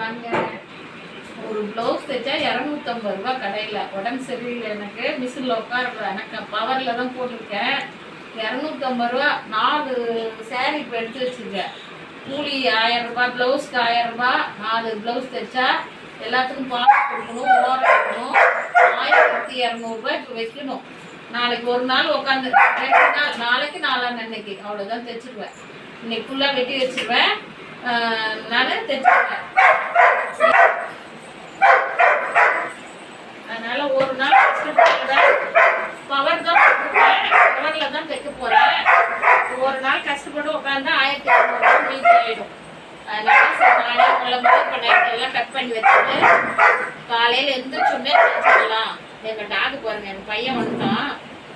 வாங்க ஒரு ப்ளவுஸ் தைச்சா இரநூத்தம்பது ரூபா கடையில். உடம்பு சரியில்லை எனக்கு. மிஷினில் உட்காருல எனக்கு பவரில் தான் போட்டிருக்கேன். இரநூத்தம்பது ரூபா நாலு சேரீ இப்போ எடுத்து வச்சுருக்கேன். கூலி ஆயிரம் ரூபாய் ப்ளவுஸ்க்கு ஆயிரம் ரூபாய் நாலு ப்ளவுஸ் தைச்சா எல்லாத்துக்கும் பால் கொடுக்கணும் ஓரம் கொடுக்கணும். ஆயிரத்தி இரநூறுபா இப்போ வைக்கணும். நாளைக்கு ஒரு நாள் உட்காந்து ரெண்டு நாள் நாளைக்கு நாலாம் அன்னைக்கு அவ்வளோதான் தைச்சிருவேன். இன்னைக்கு ஃபுல்லாக வெட்டி வச்சிருவேன். நான் தைச்சிருவேன் அதனால ஒரு நாள் கஷ்டப்படுறேன் பவர் தான் போட்டுருக்கேன் பவரில் தான் தைக்க போகிறேன் ஒரு நாள் கஷ்டப்பட்டு உட்காந்தா ஆயிரத்தி இரநூறுவா மீதி ஆகிடும் அதனால சரி நாளே குழம்பு இப்போ நைட் எல்லாம் கட் பண்ணி வச்சுட்டு காலையில் எந்திரிச்சுமே தைச்சிடலாம் எங்கள் டாக் பாருங்க என் பையன் வந்துட்டான்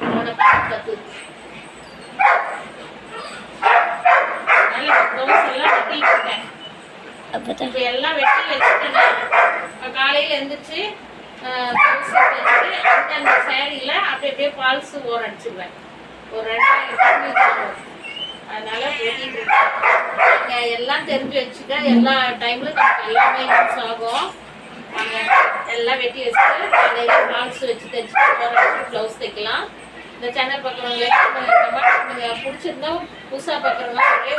அவனை பார்த்து கற்று அதனால எல்லாம் வெட்டிட்டு இருக்கேன் எல்லாம் வெட்டி வச்சுட்டேன்னா இப்போ காலையில் எழுந்திரிச்சு இந்த சேரீயில் சேரீல அப்படி அப்படியே ஃபால்ஸு ஓரம் அடிச்சிடுவேன் ஒரு ரெண்டாயிரம் அதனால் மீதி அதனால நீங்க எல்லாம் தெரிஞ்சு வச்சுக்க எல்லா டைம்ல நமக்கு எல்லாமே யூஸ் ஆகும். எல்லாம் வெட்டி வச்சுட்டு காலையில பால்ஸ் வச்சு தைச்சு ஓரம் அடிச்சு ப்ளவுஸ் தைக்கலாம். இந்த சேனல் பார்க்குறவங்க கமெண்ட் பண்ணுங்க பிடிச்சிருந்தா புதுசாக பார்க்குறவங்க ஒரே